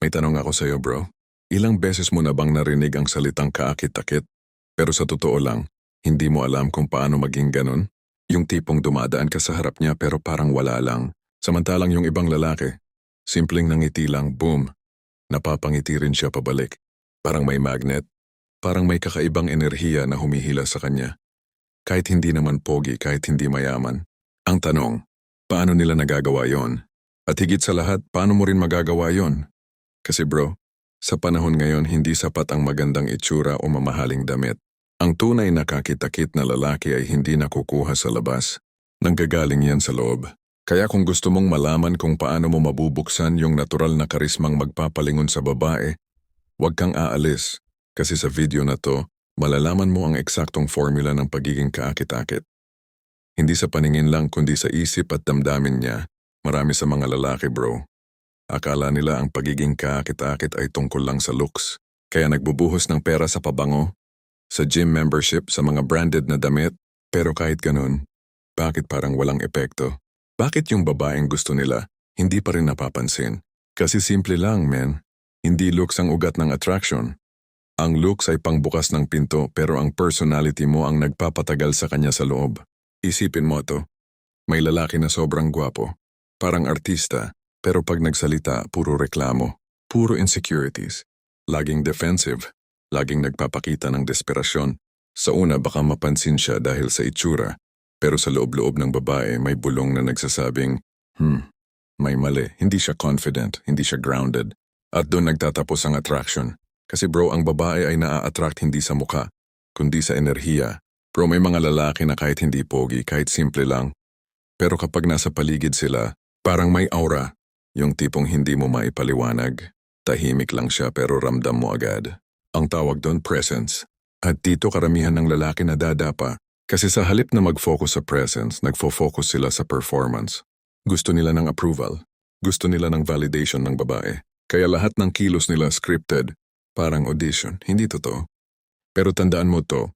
May tanong ako sa'yo bro. Ilang beses mo na bang narinig ang salitang kaakit-akit? Pero sa totoo lang, hindi mo alam kung paano maging ganun? Yung tipong dumadaan ka sa harap niya pero parang wala lang. Samantalang yung ibang lalaki, simpleng nangiti lang, boom. Napapangiti rin siya pabalik. Parang may magnet. Parang may kakaibang enerhiya na humihila sa kanya. Kahit hindi naman pogi, kahit hindi mayaman. Ang tanong, paano nila nagagawa yon? At higit sa lahat, paano mo rin magagawa yon? Kasi bro, sa panahon ngayon hindi sapat ang magandang itsura o mamahaling damit. Ang tunay na kakitakit na lalaki ay hindi nakukuha sa labas. Nanggagaling yan sa loob. Kaya kung gusto mong malaman kung paano mo mabubuksan yung natural na karismang magpapalingon sa babae, huwag kang aalis. Kasi sa video na to, malalaman mo ang eksaktong formula ng pagiging kaakit-akit. Hindi sa paningin lang kundi sa isip at damdamin niya, marami sa mga lalaki bro. Akala nila ang pagiging kaakit-akit ay tungkol lang sa looks, kaya nagbubuhos ng pera sa pabango, sa gym membership, sa mga branded na damit, pero kahit ganun, bakit parang walang epekto? Bakit yung babaeng gusto nila, hindi pa rin napapansin? Kasi simple lang, men. Hindi looks ang ugat ng attraction. Ang looks ay pangbukas ng pinto pero ang personality mo ang nagpapatagal sa kanya sa loob. Isipin mo to. May lalaki na sobrang gwapo. Parang artista. Pero pag nagsalita, puro reklamo. Puro insecurities. Laging defensive. Laging nagpapakita ng desperasyon. Sa una baka mapansin siya dahil sa itsura. Pero sa loob-loob ng babae may bulong na nagsasabing, Hmm, may mali. Hindi siya confident. Hindi siya grounded. At doon nagtatapos ang attraction. Kasi bro, ang babae ay naa-attract hindi sa muka, kundi sa enerhiya. Bro, may mga lalaki na kahit hindi pogi, kahit simple lang. Pero kapag nasa paligid sila, parang may aura. Yung tipong hindi mo maipaliwanag. Tahimik lang siya pero ramdam mo agad. Ang tawag doon presence. At dito karamihan ng lalaki na dadapa. Kasi sa halip na mag-focus sa presence, nagfo-focus sila sa performance. Gusto nila ng approval. Gusto nila ng validation ng babae. Kaya lahat ng kilos nila scripted, parang audition, hindi totoo. Pero tandaan mo to,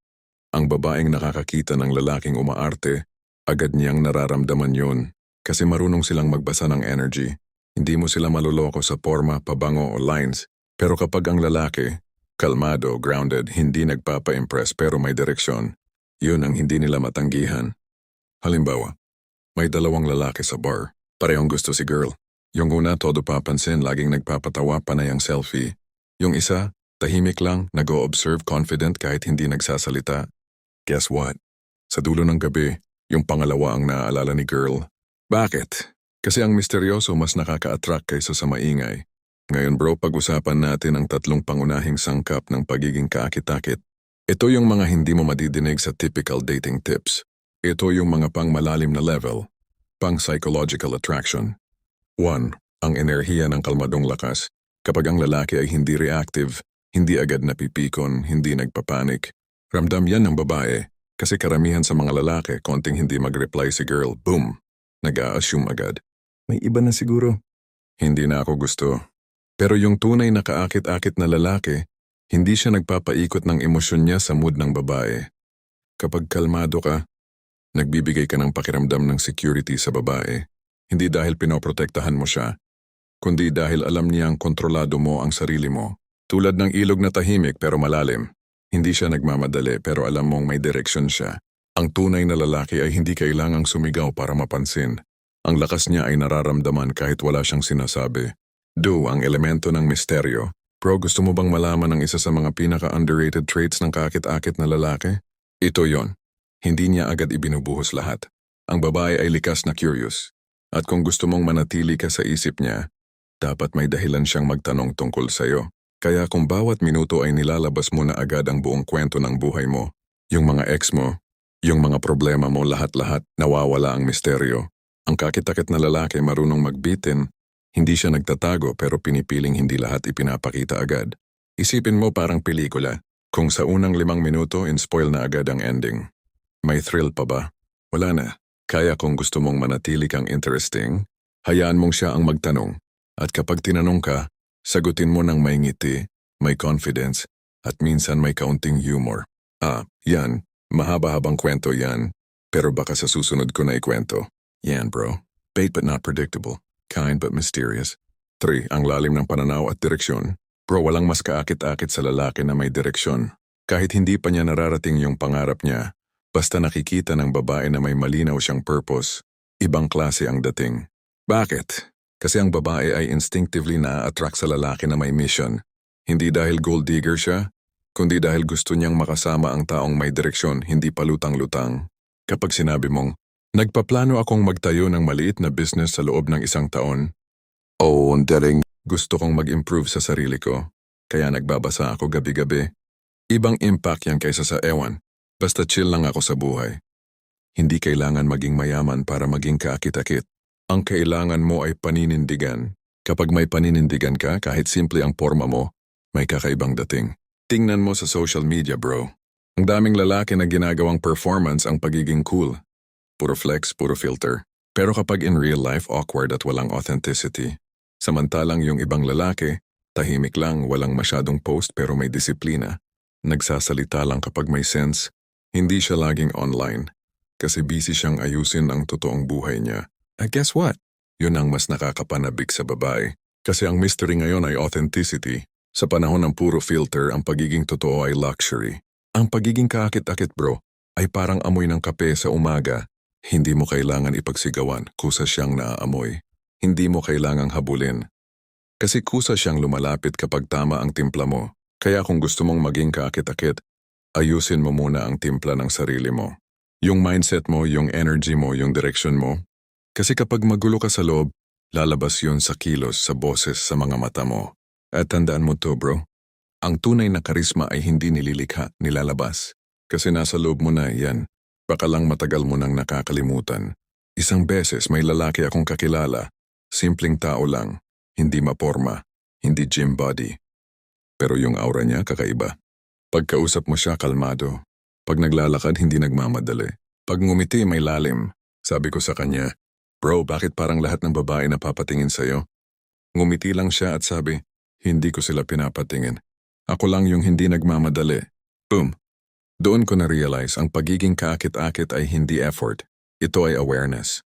ang babaeng nakakakita ng lalaking umaarte, agad niyang nararamdaman yon kasi marunong silang magbasa ng energy. Hindi mo sila maluloko sa forma, pabango o lines. Pero kapag ang lalaki, kalmado, grounded, hindi nagpapa-impress pero may direksyon, yun ang hindi nila matanggihan. Halimbawa, may dalawang lalaki sa bar, parehong gusto si girl. Yung una todo papansin, laging nagpapatawa panay ang selfie. Yung isa, tahimik lang, nag-o-observe confident kahit hindi nagsasalita. Guess what? Sa dulo ng gabi, yung pangalawa ang naaalala ni girl. Bakit? Kasi ang misteryoso mas nakaka-attract kaysa sa maingay. Ngayon bro, pag-usapan natin ang tatlong pangunahing sangkap ng pagiging kaakit-akit. Ito yung mga hindi mo madidinig sa typical dating tips. Ito yung mga pang malalim na level, pang psychological attraction. 1. Ang enerhiya ng kalmadong lakas. Kapag ang lalaki ay hindi reactive, hindi agad napipikon, hindi nagpapanik, ramdam yan ng babae. Kasi karamihan sa mga lalaki, konting hindi mag-reply si girl, boom, nag-a-assume agad. May iba na siguro. Hindi na ako gusto. Pero yung tunay na kaakit-akit na lalaki, hindi siya nagpapaikot ng emosyon niya sa mood ng babae. Kapag kalmado ka, nagbibigay ka ng pakiramdam ng security sa babae. Hindi dahil pinoprotektahan mo siya, kundi dahil alam niyang kontrolado mo ang sarili mo. Tulad ng ilog na tahimik pero malalim. Hindi siya nagmamadali pero alam mong may direksyon siya. Ang tunay na lalaki ay hindi kailangang sumigaw para mapansin. Ang lakas niya ay nararamdaman kahit wala siyang sinasabi. Do ang elemento ng misteryo. Pro, gusto mo bang malaman ang isa sa mga pinaka-underrated traits ng kakit-akit na lalaki? Ito yon. Hindi niya agad ibinubuhos lahat. Ang babae ay likas na curious. At kung gusto mong manatili ka sa isip niya, dapat may dahilan siyang magtanong tungkol sa'yo. Kaya kung bawat minuto ay nilalabas mo na agad ang buong kwento ng buhay mo, yung mga ex mo, yung mga problema mo lahat-lahat, nawawala ang misteryo. Ang kakitakit na lalaki marunong magbitin, hindi siya nagtatago pero pinipiling hindi lahat ipinapakita agad. Isipin mo parang pelikula, kung sa unang limang minuto in-spoil na agad ang ending. May thrill pa ba? Wala na. Kaya kung gusto mong manatili kang interesting, hayaan mong siya ang magtanong. At kapag tinanong ka, sagutin mo ng may ngiti, may confidence, at minsan may kaunting humor. Ah, yan. Mahaba-habang kwento yan. Pero baka sa susunod ko na ikwento. Yan bro. Bait but not predictable. Kind but mysterious. 3. Ang lalim ng pananaw at direksyon. Bro, walang mas kaakit-akit sa lalaki na may direksyon. Kahit hindi pa niya nararating yung pangarap niya, basta nakikita ng babae na may malinaw siyang purpose, ibang klase ang dating. Bakit? Kasi ang babae ay instinctively na-attract sa lalaki na may mission. Hindi dahil gold digger siya, kundi dahil gusto niyang makasama ang taong may direksyon, hindi palutang-lutang. Kapag sinabi mong, nagpaplano akong magtayo ng maliit na business sa loob ng isang taon, oh, daring gusto kong mag-improve sa sarili ko, kaya nagbabasa ako gabi-gabi. Ibang impact yan kaysa sa ewan, basta chill lang ako sa buhay. Hindi kailangan maging mayaman para maging kaakit-akit. Ang kailangan mo ay paninindigan. Kapag may paninindigan ka, kahit simple ang forma mo, may kakaibang dating. Tingnan mo sa social media, bro. Ang daming lalaki na ginagawang performance ang pagiging cool. Puro flex, puro filter. Pero kapag in real life, awkward at walang authenticity. Samantalang yung ibang lalaki, tahimik lang, walang masyadong post pero may disiplina. Nagsasalita lang kapag may sense. Hindi siya laging online. Kasi busy siyang ayusin ang totoong buhay niya. And guess what? Yun ang mas nakakapanabik sa babae. Kasi ang mystery ngayon ay authenticity. Sa panahon ng puro filter, ang pagiging totoo ay luxury. Ang pagiging kaakit-akit bro, ay parang amoy ng kape sa umaga. Hindi mo kailangan ipagsigawan, kusa siyang naaamoy. Hindi mo kailangang habulin. Kasi kusa siyang lumalapit kapag tama ang timpla mo. Kaya kung gusto mong maging kaakit-akit, ayusin mo muna ang timpla ng sarili mo. Yung mindset mo, yung energy mo, yung direction mo. Kasi kapag magulo ka sa loob, lalabas yun sa kilos, sa boses, sa mga mata mo. At tandaan mo to bro, ang tunay na karisma ay hindi nililikha, nilalabas. Kasi nasa loob mo na yan. Baka lang matagal mo nang nakakalimutan. Isang beses may lalaki akong kakilala. Simpleng tao lang. Hindi maporma. Hindi gym body. Pero yung aura niya kakaiba. Pagkausap mo siya kalmado. Pag naglalakad hindi nagmamadali. Pag ngumiti may lalim. Sabi ko sa kanya, Bro, bakit parang lahat ng babae napapatingin sa'yo? Ngumiti lang siya at sabi, hindi ko sila pinapatingin. Ako lang yung hindi nagmamadali. Boom. Doon ko na-realize ang pagiging kaakit-akit ay hindi effort. Ito ay awareness.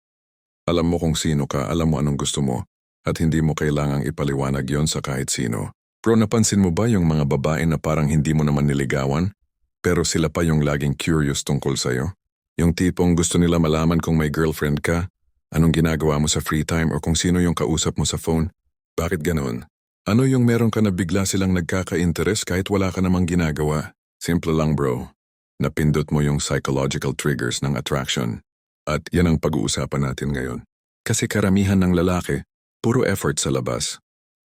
Alam mo kung sino ka, alam mo anong gusto mo, at hindi mo kailangang ipaliwanag yon sa kahit sino. Pero napansin mo ba yung mga babae na parang hindi mo naman niligawan, pero sila pa yung laging curious tungkol sa'yo? Yung tipong gusto nila malaman kung may girlfriend ka, anong ginagawa mo sa free time o kung sino yung kausap mo sa phone. Bakit ganoon? Ano yung meron ka na bigla silang nagkaka-interest kahit wala ka namang ginagawa? Simple lang bro. Napindot mo yung psychological triggers ng attraction. At yan ang pag-uusapan natin ngayon. Kasi karamihan ng lalaki, puro effort sa labas.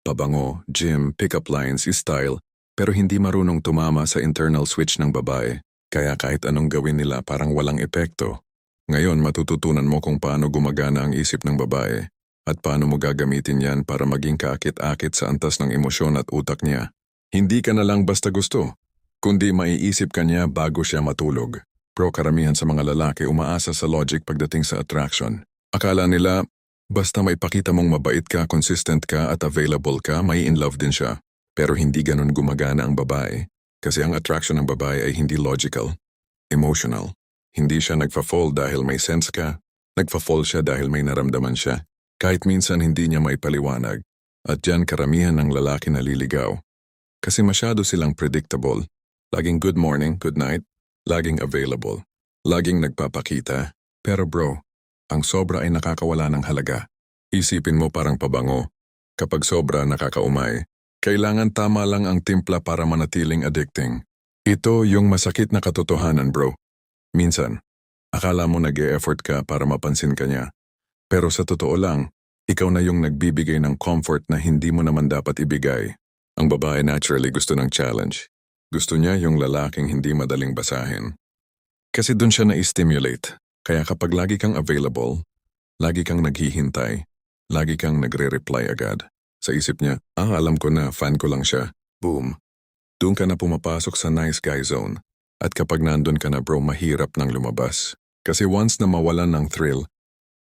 Pabango, gym, pick-up lines, style, pero hindi marunong tumama sa internal switch ng babae. Kaya kahit anong gawin nila parang walang epekto. Ngayon matututunan mo kung paano gumagana ang isip ng babae at paano mo gagamitin yan para maging kaakit-akit sa antas ng emosyon at utak niya. Hindi ka na lang basta gusto, kundi maiisip ka niya bago siya matulog. Pro karamihan sa mga lalaki umaasa sa logic pagdating sa attraction. Akala nila, basta maipakita mong mabait ka, consistent ka at available ka, may in love din siya. Pero hindi ganun gumagana ang babae. Kasi ang attraction ng babae ay hindi logical, emotional. Hindi siya nagfa-fall dahil may sense ka, nagfa-fall siya dahil may naramdaman siya. Kahit minsan hindi niya maipaliwanag. At dyan karamihan ng lalaki naliligaw. Kasi masyado silang predictable. Laging good morning, good night, laging available, laging nagpapakita. Pero bro, ang sobra ay nakakawala ng halaga. Isipin mo parang pabango. Kapag sobra nakakaumay, kailangan tama lang ang timpla para manatiling addicting. Ito yung masakit na katotohanan bro. Minsan, akala mo nag effort ka para mapansin ka niya. Pero sa totoo lang, ikaw na yung nagbibigay ng comfort na hindi mo naman dapat ibigay. Ang babae naturally gusto ng challenge. Gusto niya yung lalaking hindi madaling basahin. Kasi dun siya na-stimulate. Kaya kapag lagi kang available, lagi kang naghihintay, lagi kang nagre-reply agad. Sa isip niya, ah alam ko na, fan ko lang siya. Boom. Doon ka na pumapasok sa nice guy zone. At kapag nandun ka na bro, mahirap nang lumabas. Kasi once na mawalan ng thrill,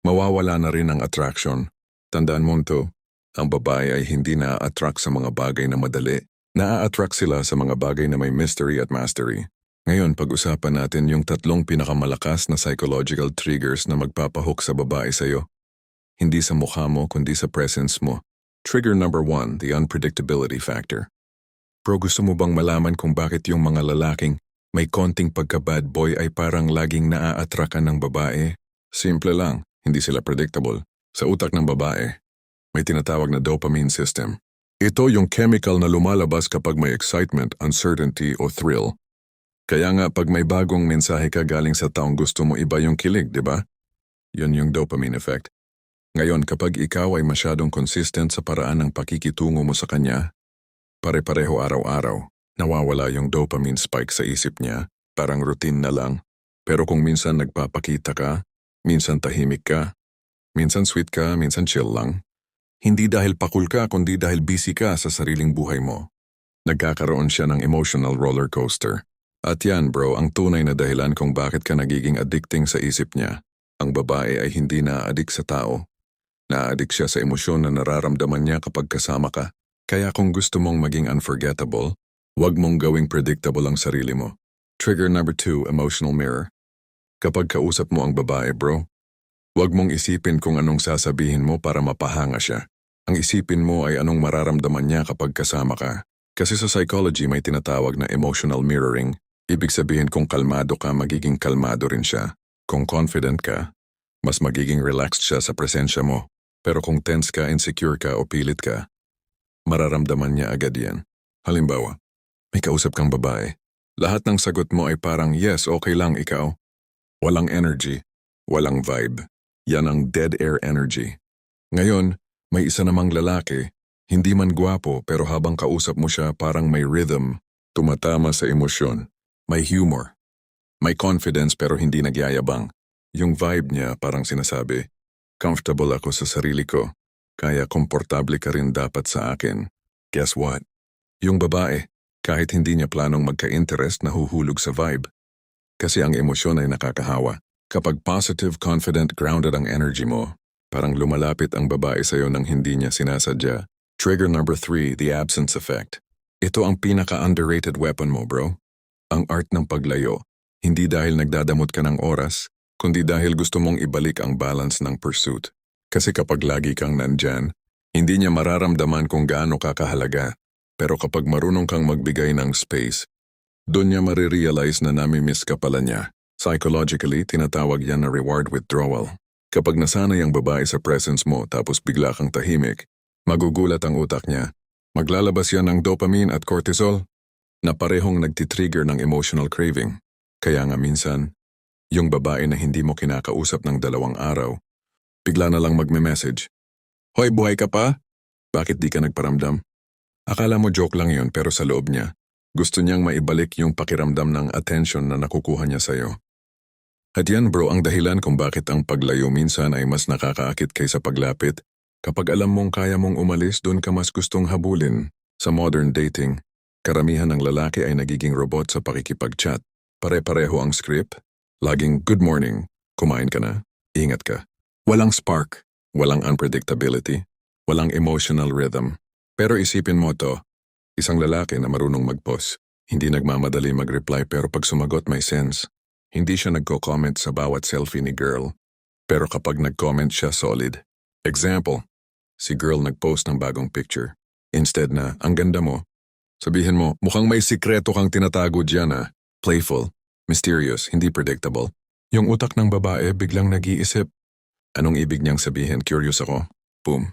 mawawala na rin ang attraction. Tandaan mo to, ang babae ay hindi na-attract sa mga bagay na madali. Na-attract sila sa mga bagay na may mystery at mastery. Ngayon, pag-usapan natin yung tatlong pinakamalakas na psychological triggers na magpapahook sa babae sa'yo. Hindi sa mukha mo, kundi sa presence mo. Trigger number one, the unpredictability factor. Bro, gusto mo bang malaman kung bakit yung mga lalaking may konting pagka-bad boy ay parang laging naaatrakan ng babae? Simple lang, hindi sila predictable. Sa utak ng babae, may tinatawag na dopamine system. Ito yung chemical na lumalabas kapag may excitement, uncertainty o thrill. Kaya nga pag may bagong mensahe ka galing sa taong gusto mo iba yung kilig, di ba? Yun yung dopamine effect. Ngayon kapag ikaw ay masyadong consistent sa paraan ng pakikitungo mo sa kanya, pare-pareho araw-araw, nawawala yung dopamine spike sa isip niya, parang routine na lang. Pero kung minsan nagpapakita ka, minsan tahimik ka, minsan sweet ka, minsan chill lang, hindi dahil pakul ka kundi dahil busy ka sa sariling buhay mo. Nagkakaroon siya ng emotional roller coaster. At yan bro ang tunay na dahilan kung bakit ka nagiging addicting sa isip niya. Ang babae ay hindi na-addict sa tao. Na-addict siya sa emosyon na nararamdaman niya kapag kasama ka. Kaya kung gusto mong maging unforgettable, huwag mong gawing predictable ang sarili mo. Trigger number two, emotional mirror. Kapag kausap mo ang babae bro, Huwag mong isipin kung anong sasabihin mo para mapahanga siya. Ang isipin mo ay anong mararamdaman niya kapag kasama ka. Kasi sa psychology may tinatawag na emotional mirroring. Ibig sabihin kung kalmado ka, magiging kalmado rin siya. Kung confident ka, mas magiging relaxed siya sa presensya mo. Pero kung tense ka, insecure ka o pilit ka, mararamdaman niya agad yan. Halimbawa, may kausap kang babae. Lahat ng sagot mo ay parang yes, okay lang ikaw. Walang energy, walang vibe. Yan ang dead air energy. Ngayon, may isa namang lalaki, hindi man gwapo pero habang kausap mo siya parang may rhythm, tumatama sa emosyon, may humor, may confidence pero hindi nagyayabang. Yung vibe niya parang sinasabi, comfortable ako sa sarili ko, kaya komportable ka rin dapat sa akin. Guess what? Yung babae, kahit hindi niya planong magka-interest nahuhulog sa vibe. Kasi ang emosyon ay nakakahawa. Kapag positive, confident, grounded ang energy mo, parang lumalapit ang babae sa'yo nang hindi niya sinasadya. Trigger number three, the absence effect. Ito ang pinaka-underrated weapon mo, bro. Ang art ng paglayo. Hindi dahil nagdadamot ka ng oras, kundi dahil gusto mong ibalik ang balance ng pursuit. Kasi kapag lagi kang nandyan, hindi niya mararamdaman kung gaano ka kahalaga. Pero kapag marunong kang magbigay ng space, doon niya marirealize na nami-miss ka pala niya. Psychologically, tinatawag yan na reward withdrawal. Kapag nasanay ang babae sa presence mo tapos bigla kang tahimik, magugulat ang utak niya. Maglalabas yan ng dopamine at cortisol na parehong nagtitrigger ng emotional craving. Kaya nga minsan, yung babae na hindi mo kinakausap ng dalawang araw, bigla na lang magme-message. Hoy, buhay ka pa? Bakit di ka nagparamdam? Akala mo joke lang yun pero sa loob niya, gusto niyang maibalik yung pakiramdam ng attention na nakukuha niya sa'yo. At yan bro ang dahilan kung bakit ang paglayo minsan ay mas nakakaakit kaysa paglapit. Kapag alam mong kaya mong umalis, doon ka mas gustong habulin. Sa modern dating, karamihan ng lalaki ay nagiging robot sa pakikipag-chat. Pare-pareho ang script. Laging good morning, kumain ka na, ingat ka. Walang spark, walang unpredictability, walang emotional rhythm. Pero isipin mo to, isang lalaki na marunong mag-post. Hindi nagmamadali mag-reply pero pag sumagot may sense. Hindi siya nagko-comment sa bawat selfie ni girl, pero kapag nag-comment siya solid. Example, si girl nag-post ng bagong picture. Instead na, ang ganda mo, sabihin mo, mukhang may sikreto kang tinatago dyan ah. Playful, mysterious, hindi predictable. Yung utak ng babae biglang nag-iisip. Anong ibig niyang sabihin? Curious ako. Boom.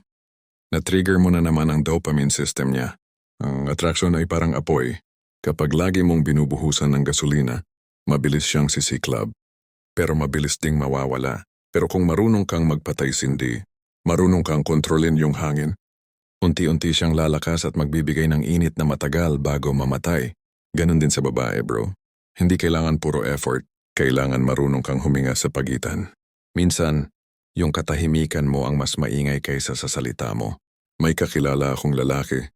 Na-trigger mo na naman ang dopamine system niya. Ang attraction ay parang apoy. Kapag lagi mong binubuhusan ng gasolina, Mabilis siyang sisiklab, pero mabilis ding mawawala. Pero kung marunong kang magpatay-sindi, marunong kang kontrolin yung hangin, unti-unti siyang lalakas at magbibigay ng init na matagal bago mamatay. Ganon din sa babae, bro. Hindi kailangan puro effort, kailangan marunong kang huminga sa pagitan. Minsan, yung katahimikan mo ang mas maingay kaysa sa salita mo. May kakilala akong lalaki.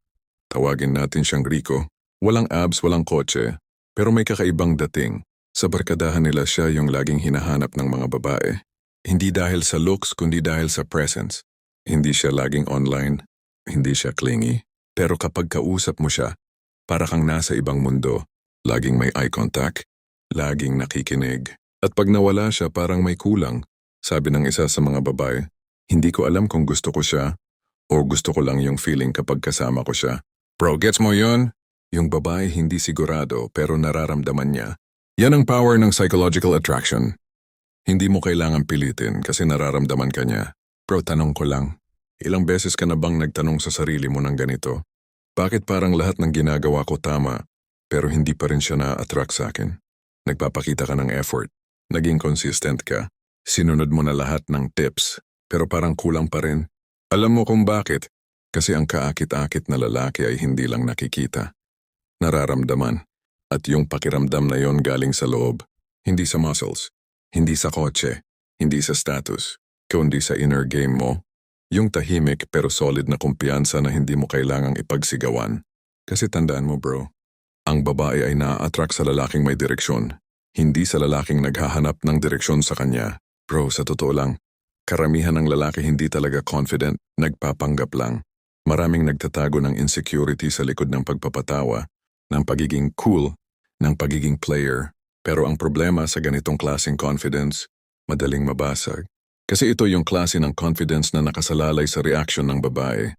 Tawagin natin siyang Rico. Walang abs, walang kotse, pero may kakaibang dating. Sa barkadahan nila siya yung laging hinahanap ng mga babae. Hindi dahil sa looks kundi dahil sa presence. Hindi siya laging online, hindi siya clingy. Pero kapag kausap mo siya, para kang nasa ibang mundo. Laging may eye contact, laging nakikinig. At pag nawala siya parang may kulang. Sabi ng isa sa mga babae, hindi ko alam kung gusto ko siya O gusto ko lang yung feeling kapag kasama ko siya. Bro, gets mo yun? Yung babae hindi sigurado pero nararamdaman niya. Yan ang power ng psychological attraction. Hindi mo kailangan pilitin kasi nararamdaman ka niya. Bro, tanong ko lang. Ilang beses ka na bang nagtanong sa sarili mo ng ganito? Bakit parang lahat ng ginagawa ko tama, pero hindi pa rin siya na-attract sa akin? Nagpapakita ka ng effort. Naging consistent ka. Sinunod mo na lahat ng tips, pero parang kulang pa rin. Alam mo kung bakit? Kasi ang kaakit-akit na lalaki ay hindi lang nakikita. Nararamdaman. At yung pakiramdam na yon galing sa loob. Hindi sa muscles. Hindi sa kotse. Hindi sa status. Kundi sa inner game mo. Yung tahimik pero solid na kumpiyansa na hindi mo kailangang ipagsigawan. Kasi tandaan mo bro, ang babae ay na-attract sa lalaking may direksyon. Hindi sa lalaking naghahanap ng direksyon sa kanya. Bro, sa totoo lang, karamihan ng lalaki hindi talaga confident, nagpapanggap lang. Maraming nagtatago ng insecurity sa likod ng pagpapatawa, ng pagiging cool, ng pagiging player. Pero ang problema sa ganitong klaseng confidence, madaling mabasag. Kasi ito yung klase ng confidence na nakasalalay sa reaction ng babae.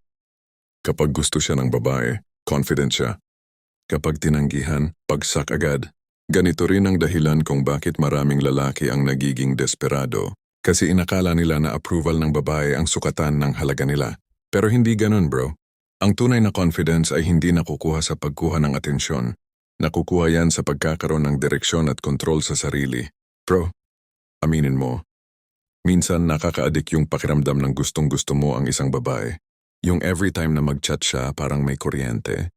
Kapag gusto siya ng babae, confident siya. Kapag tinanggihan, pagsak agad. Ganito rin ang dahilan kung bakit maraming lalaki ang nagiging desperado. Kasi inakala nila na approval ng babae ang sukatan ng halaga nila. Pero hindi ganun bro. Ang tunay na confidence ay hindi nakukuha sa pagkuha ng atensyon. Nakukuha yan sa pagkakaroon ng direksyon at kontrol sa sarili. Bro, aminin mo, minsan nakaka-addict yung pakiramdam ng gustong-gusto mo ang isang babae. Yung every time na mag-chat siya parang may kuryente.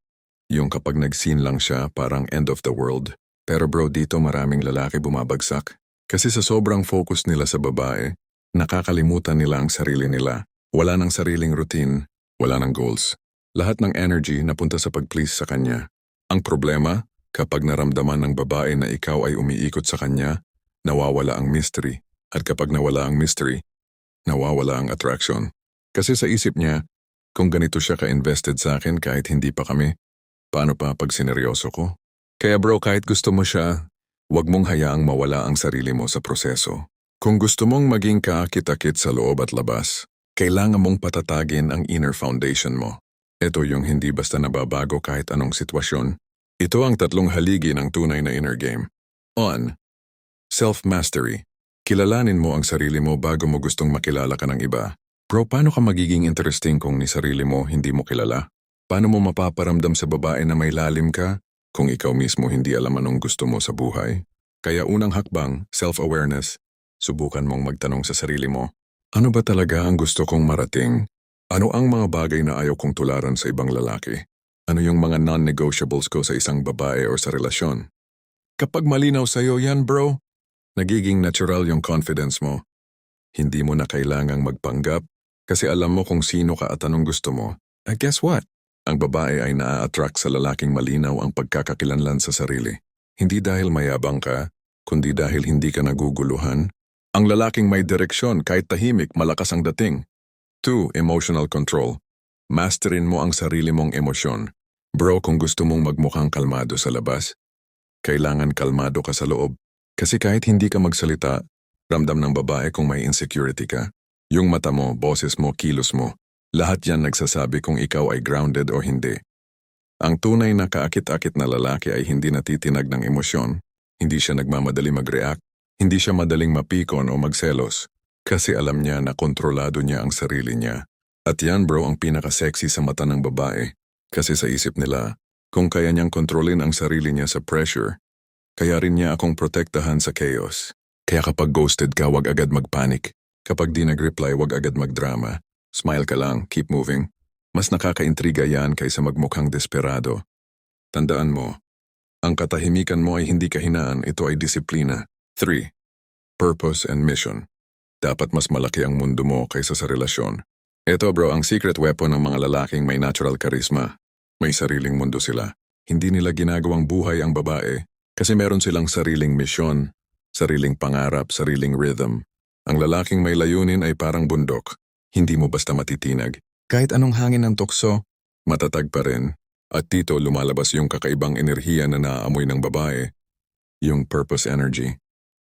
Yung kapag nag-scene lang siya parang end of the world. Pero bro, dito maraming lalaki bumabagsak. Kasi sa sobrang focus nila sa babae, nakakalimutan nila ang sarili nila. Wala ng sariling routine, wala ng goals. Lahat ng energy napunta sa pag-please sa kanya. Ang problema, kapag naramdaman ng babae na ikaw ay umiikot sa kanya, nawawala ang mystery. At kapag nawala ang mystery, nawawala ang attraction. Kasi sa isip niya, kung ganito siya ka-invested sa akin kahit hindi pa kami, paano pa pag sineryoso ko? Kaya bro, kahit gusto mo siya, huwag mong hayaang mawala ang sarili mo sa proseso. Kung gusto mong maging kaakit-akit sa loob at labas, kailangan mong patatagin ang inner foundation mo. Ito yung hindi basta nababago kahit anong sitwasyon. Ito ang tatlong haligi ng tunay na inner game. On. Self-mastery. Kilalanin mo ang sarili mo bago mo gustong makilala ka ng iba. Bro, paano ka magiging interesting kung ni sarili mo hindi mo kilala? Paano mo mapaparamdam sa babae na may lalim ka kung ikaw mismo hindi alam anong gusto mo sa buhay? Kaya unang hakbang, self-awareness. Subukan mong magtanong sa sarili mo, ano ba talaga ang gusto kong marating? Ano ang mga bagay na ayaw kong tularan sa ibang lalaki? Ano yung mga non-negotiables ko sa isang babae o sa relasyon? Kapag malinaw sa'yo yan, bro, nagiging natural yung confidence mo. Hindi mo na kailangang magpanggap kasi alam mo kung sino ka at anong gusto mo. And guess what? Ang babae ay naa-attract sa lalaking malinaw ang pagkakakilanlan sa sarili. Hindi dahil mayabang ka, kundi dahil hindi ka naguguluhan. Ang lalaking may direksyon kahit tahimik malakas ang dating. 2. Emotional control. Masterin mo ang sarili mong emosyon. Bro, kung gusto mong magmukhang kalmado sa labas, kailangan kalmado ka sa loob. Kasi kahit hindi ka magsalita, ramdam ng babae kung may insecurity ka. Yung mata mo, boses mo, kilos mo, lahat yan nagsasabi kung ikaw ay grounded o hindi. Ang tunay na kaakit-akit na lalaki ay hindi natitinag ng emosyon, hindi siya nagmamadali mag-react, hindi siya madaling mapikon o magselos kasi alam niya na kontrolado niya ang sarili niya. At yan bro ang pinaka-sexy sa mata ng babae kasi sa isip nila, kung kaya niyang kontrolin ang sarili niya sa pressure, kaya rin niya akong protektahan sa chaos. Kaya kapag ghosted ka, wag agad magpanik. Kapag di nag-reply, wag agad magdrama. Smile ka lang, keep moving. Mas nakakaintriga yan kaysa magmukhang desperado. Tandaan mo, ang katahimikan mo ay hindi kahinaan, ito ay disiplina. 3. Purpose and mission. Dapat mas malaki ang mundo mo kaysa sa relasyon. Ito bro, ang secret weapon ng mga lalaking may natural charisma. May sariling mundo sila. Hindi nila ginagawang buhay ang babae kasi meron silang sariling misyon, sariling pangarap, sariling rhythm. Ang lalaking may layunin ay parang bundok. Hindi mo basta matitinag. Kahit anong hangin ng tukso, matatag pa rin. At dito lumalabas yung kakaibang enerhiya na naaamoy ng babae. Yung purpose energy.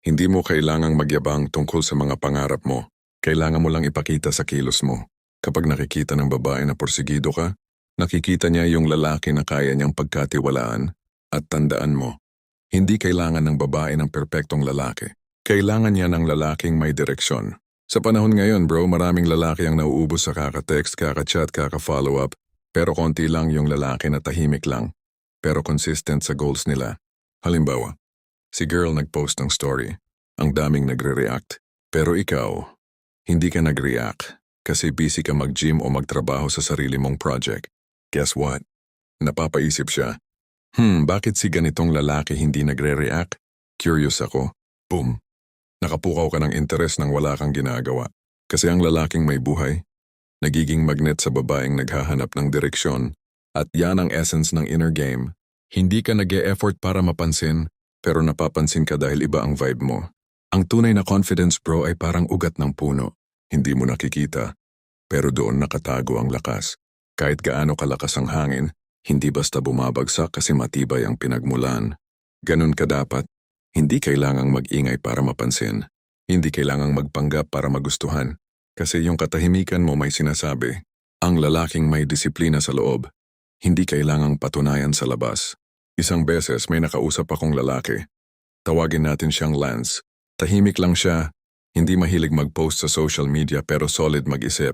Hindi mo kailangang magyabang tungkol sa mga pangarap mo. Kailangan mo lang ipakita sa kilos mo. Kapag nakikita ng babae na porsigido ka, nakikita niya yung lalaki na kaya niyang pagkatiwalaan at tandaan mo, hindi kailangan ng babae ng perpektong lalaki. Kailangan niya ng lalaking may direksyon. Sa panahon ngayon bro, maraming lalaki ang nauubos sa kaka-text, kaka-chat, kaka-follow up, pero konti lang yung lalaki na tahimik lang, pero consistent sa goals nila. Halimbawa, si girl nag-post ng story, ang daming nagre-react, pero ikaw, hindi ka nag-react kasi busy ka mag-gym o magtrabaho sa sarili mong project. Guess what? Napapaisip siya, Hmm, bakit si ganitong lalaki hindi nagre-react? Curious ako. Boom. Nakapukaw ka ng interes nang wala kang ginagawa. Kasi ang lalaking may buhay, nagiging magnet sa babaeng naghahanap ng direksyon. At yan ang essence ng inner game. Hindi ka nag effort para mapansin, pero napapansin ka dahil iba ang vibe mo. Ang tunay na confidence bro ay parang ugat ng puno. Hindi mo nakikita. Pero doon nakatago ang lakas. Kahit gaano kalakas ang hangin, hindi basta bumabagsak kasi matibay ang pinagmulan. Ganun ka dapat. Hindi kailangang mag-ingay para mapansin. Hindi kailangang magpanggap para magustuhan. Kasi yung katahimikan mo may sinasabi. Ang lalaking may disiplina sa loob. Hindi kailangang patunayan sa labas. Isang beses may nakausap akong lalaki. Tawagin natin siyang Lance. Tahimik lang siya. Hindi mahilig mag-post sa social media pero solid mag-isip.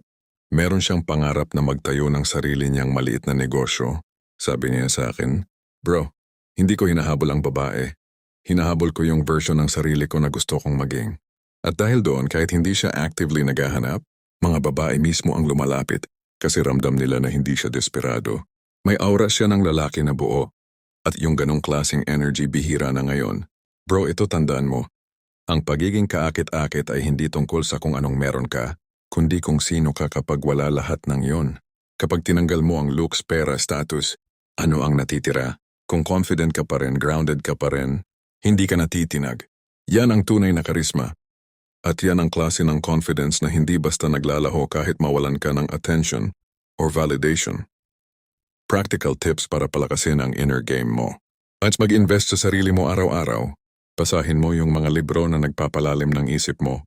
Meron siyang pangarap na magtayo ng sarili niyang maliit na negosyo. Sabi niya sa akin, Bro, hindi ko hinahabol ang babae. Hinahabol ko yung version ng sarili ko na gusto kong maging. At dahil doon, kahit hindi siya actively naghahanap, mga babae mismo ang lumalapit kasi ramdam nila na hindi siya desperado. May aura siya ng lalaki na buo. At yung ganong klaseng energy bihira na ngayon. Bro, ito tandaan mo. Ang pagiging kaakit-akit ay hindi tungkol sa kung anong meron ka, kundi kung sino ka kapag wala lahat ng yon. Kapag tinanggal mo ang looks, pera, status, ano ang natitira? Kung confident ka pa rin, grounded ka pa rin, hindi ka natitinag. Yan ang tunay na karisma. At yan ang klase ng confidence na hindi basta naglalaho kahit mawalan ka ng attention or validation. Practical tips para palakasin ang inner game mo. At mag-invest sa sarili mo araw-araw. Pasahin mo yung mga libro na nagpapalalim ng isip mo.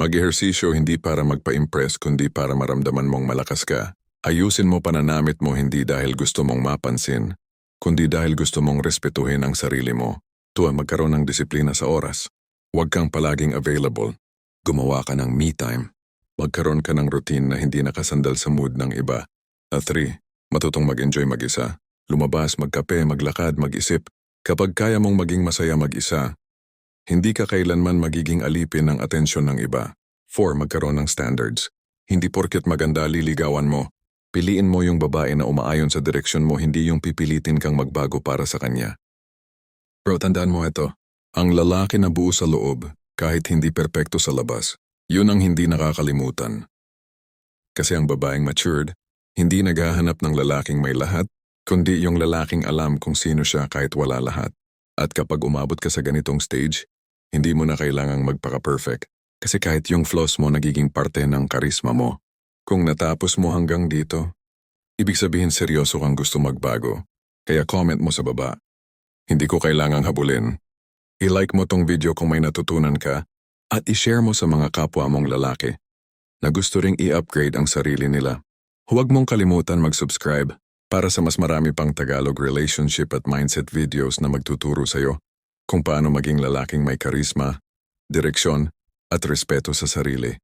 Mag-ehersisyo hindi para magpa-impress kundi para maramdaman mong malakas ka. Ayusin mo pananamit mo hindi dahil gusto mong mapansin, kundi dahil gusto mong respetuhin ang sarili mo. Tuwa magkaroon ng disiplina sa oras. Huwag kang palaging available. Gumawa ka ng me time. Magkaroon ka ng routine na hindi nakasandal sa mood ng iba. At three, matutong mag-enjoy mag-isa. Lumabas, magkape, maglakad, mag-isip. Kapag kaya mong maging masaya mag-isa, hindi ka kailanman magiging alipin ng atensyon ng iba. Four, magkaroon ng standards. Hindi porket maganda liligawan mo. Piliin mo yung babae na umaayon sa direksyon mo, hindi yung pipilitin kang magbago para sa kanya. Bro, tandaan mo ito. Ang lalaki na buo sa loob, kahit hindi perpekto sa labas, yun ang hindi nakakalimutan. Kasi ang babaeng matured, hindi naghahanap ng lalaking may lahat, kundi yung lalaking alam kung sino siya kahit wala lahat. At kapag umabot ka sa ganitong stage, hindi mo na kailangang magpaka-perfect. Kasi kahit yung flaws mo nagiging parte ng karisma mo. Kung natapos mo hanggang dito, ibig sabihin seryoso kang gusto magbago. Kaya comment mo sa baba. Hindi ko kailangang habulin. I-like mo tong video kung may natutunan ka at i-share mo sa mga kapwa mong lalaki na gusto ring i-upgrade ang sarili nila. Huwag mong kalimutan mag-subscribe para sa mas marami pang Tagalog relationship at mindset videos na magtuturo sa'yo kung paano maging lalaking may karisma, direksyon at respeto sa sarili.